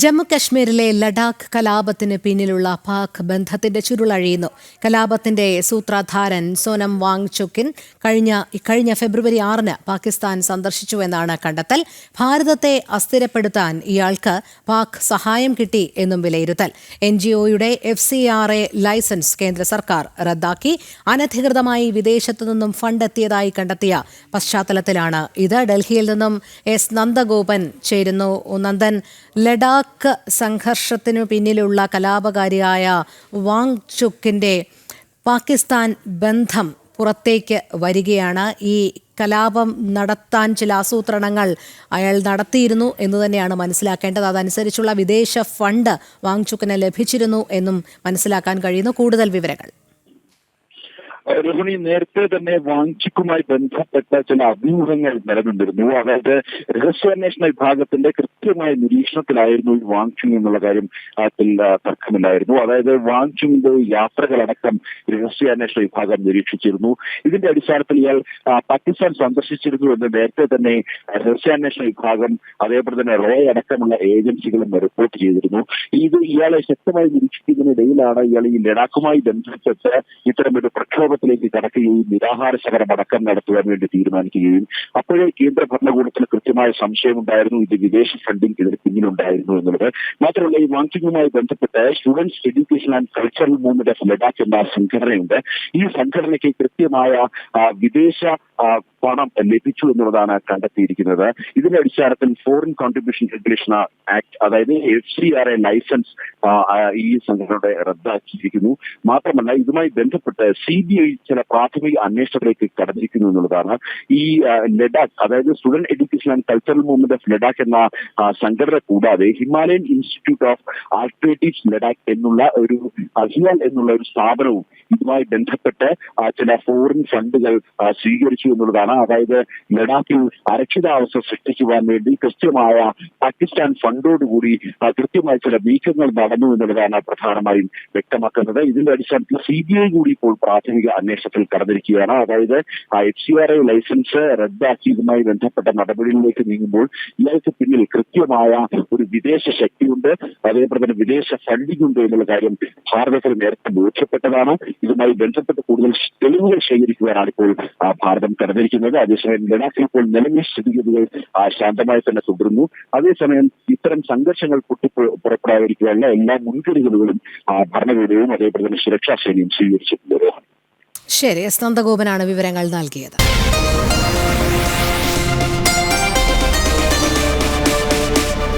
ജമ്മു കശ്മീരിലെ ലഡാക്ക് കലാപത്തിന് പിന്നിലുള്ള പാക് ബന്ധത്തിന്റെ ചുരുളഴിയുന്നു കലാപത്തിന്റെ സൂത്രധാരൻ സോനം വാങ് ചുക്കിൻ കഴിഞ്ഞ കഴിഞ്ഞ ഫെബ്രുവരി ആറിന് പാകിസ്ഥാൻ സന്ദർശിച്ചുവെന്നാണ് കണ്ടെത്തൽ. ഭാരതത്തെ അസ്ഥിരപ്പെടുത്താൻ ഇയാൾക്ക് പാക് സഹായം കിട്ടി എന്നും വിലയിരുത്തൽ. എൻ ജി ഒയുടെ F C R A licence കേന്ദ്ര സർക്കാർ റദ്ദാക്കി. അനധികൃതമായി വിദേശത്തു നിന്നും ഫണ്ട് എത്തിയതായി കണ്ടെത്തിയ പശ്ചാത്തലത്തിലാണ് ഇത്. ഡൽഹിയിൽ നിന്നും എസ് നന്ദഗോപൻ ചേരുന്നു. നന്ദൻ ലഡാക്ക് സംഘർഷത്തിനു പിന്നിലുള്ള കലാപകാരിയായ വാങ് ചുക്കിന്റെ പാകിസ്ഥാൻ ബന്ധം പുറത്തേക്ക് വരികയാണ്. ഈ കലാപം നടത്താൻ ചില ആസൂത്രണങ്ങൾ അയാൾ നടത്തിയിരുന്നു എന്ന് തന്നെയാണ് മനസ്സിലാക്കേണ്ടത്. അതനുസരിച്ചുള്ള വിദേശ ഫണ്ട് വാങ്ചുക്കിന് ലഭിച്ചിരുന്നു എന്നും മനസ്സിലാക്കാൻ കഴിയുന്നു. കൂടുതൽ വിവരങ്ങൾ. രോഹിണി നേരത്തെ തന്നെ വാങ്ങിക്കുമായി ബന്ധപ്പെട്ട ചില അഭ്യൂഹങ്ങൾ നിലനിന്നിരുന്നു. അതായത് രഹസ്യാന്വേഷണ വിഭാഗത്തിന്റെ കൃത്യമായ നിരീക്ഷണത്തിലായിരുന്നു ഈ വാങ്ചുങ് എന്നുള്ള കാര്യം അതിൽ തർക്കമില്ലായിരുന്നു അതായത് വാങ്ചുങ്ങിന്റെ യാത്രകളടക്കം രഹസ്യാന്വേഷണ വിഭാഗം നിരീക്ഷിച്ചിരുന്നു. ഇതിന്റെ അടിസ്ഥാനത്തിൽ ഇയാൾ പാകിസ്ഥാൻ സന്ദർശിച്ചിരുന്നു എന്ന് നേരത്തെ തന്നെ രഹസ്യാന്വേഷണ വിഭാഗം അതേപോലെ തന്നെ റോ അടക്കമുള്ള ഏജൻസികളും റിപ്പോർട്ട് ചെയ്തിരുന്നു. ഇത് ഇയാളെ ശക്തമായി നിരീക്ഷിക്കുന്നതിനിടയിലാണ് ഇയാൾ ഈ ലഡാക്കുമായി ബന്ധപ്പെട്ട് ഇത്തരമൊരു പ്രക്ഷോഭത്തിലേക്ക് കടക്കുകയും നിരാഹാര സമരം അടക്കം നടത്തുവാൻ വേണ്ടി തീരുമാനിക്കുകയും അപ്പോഴേ കേന്ദ്ര ഭരണകൂടത്തിന് കൃത്യമായ സംശയമുണ്ടായിരുന്നു. ഇത് വിദേശ ഫണ്ടിംഗ് ഇതിന് പിന്നിലുണ്ടായിരുന്നു എന്നുള്ളത്. മാത്രമല്ല ഈ വാങ്ങിങ്ങുമായി ബന്ധപ്പെട്ട് students education and cultural movement of Ladakh എന്ന സംഘടനയുണ്ട്. ഈ സംഘടനയ്ക്ക് കൃത്യമായ വിദേശ പണം ലഭിച്ചു എന്നുള്ളതാണ് കണ്ടെത്തിയിരിക്കുന്നത്. ഇതിന്റെ അടിസ്ഥാനത്തിൽ ഫോറിൻ കോൺട്രിബ്യൂഷൻ റെഗുലേഷൻ ആക്ട് അതായത് F C R A licence ഈ സംഘടനയുടെ റദ്ദാക്കിയിരിക്കുന്നു. മാത്രമല്ല ഇതുമായി ബന്ധപ്പെട്ട് സി ബി ഐ ചില പ്രാഥമിക അന്വേഷണത്തിലേക്ക് കടന്നിരിക്കുന്നു എന്നുള്ളതാണ്. ഈ ലഡാക്ക് അതായത് student education and cultural movement of Ladakh എന്ന സംഘടന കൂടാതെ Himalayan institute of alternatives Ladakh എന്നുള്ള ഒരു അഹിയാൽ എന്നുള്ള ഒരു സ്ഥാപനവും ഇതുമായി ബന്ധപ്പെട്ട് ചില ഫോറിൻ ഫണ്ടുകൾ സ്വീകരിച്ചു എന്നുള്ളതാണ്. അതായത് ലഡാക്കിൽ അരക്ഷിതാവസ്ഥ സൃഷ്ടിക്കുവാൻ വേണ്ടി കൃത്യമായ പാകിസ്ഥാൻ ഫണ്ടോടുകൂടി കൃത്യമായ ചില നീക്കങ്ങൾ നടന്നു എന്നുള്ളതാണ് പ്രധാനമായും വ്യക്തമാക്കുന്നത്. ഇതിന്റെ അടിസ്ഥാനത്തിൽ സി ബി ഐ കൂടി ഇപ്പോൾ പ്രാഥമിക അന്വേഷണത്തിൽ കടന്നിരിക്കുകയാണ്. അതായത് F C R I licence റദ്ദാക്കിയതുമായി ബന്ധപ്പെട്ട നടപടികളിലേക്ക് നീങ്ങുമ്പോൾ ഇയാൾക്ക് പിന്നിൽ കൃത്യമായ ഒരു വിദേശ ശക്തിയുണ്ട്. അതേപോലെ തന്നെ വിദേശ ഫണ്ടിംഗ് ഉണ്ട് എന്നുള്ള കാര്യം ഭാരതത്തിൽ നേരത്തെ ബോധ്യപ്പെട്ടതാണ്. ഇതുമായി ബന്ധപ്പെട്ട് കൂടുതൽ തെളിവുകൾ ശേഖരിക്കുവാനാണ് ഇപ്പോൾ ഭാരതം കടന്നിരിക്കുന്നത് അതേസമയം ലഡാക്കിൽ ഇപ്പോൾ നിലവിലെ സ്ഥിതിഗതികൾ ശാന്തമായി തന്നെ തുടരുന്നു. അതേസമയം ഇത്തരം സംഘർഷങ്ങൾ പൊട്ടി എല്ലാ മുൻകരുതലുകളും ഭരണകൂടവും അതേപോലെ തന്നെ സുരക്ഷാ സേനയും സ്വീകരിച്ചിട്ടുണ്ട്. ശരി എസ് വിവരങ്ങൾ നൽകിയത്.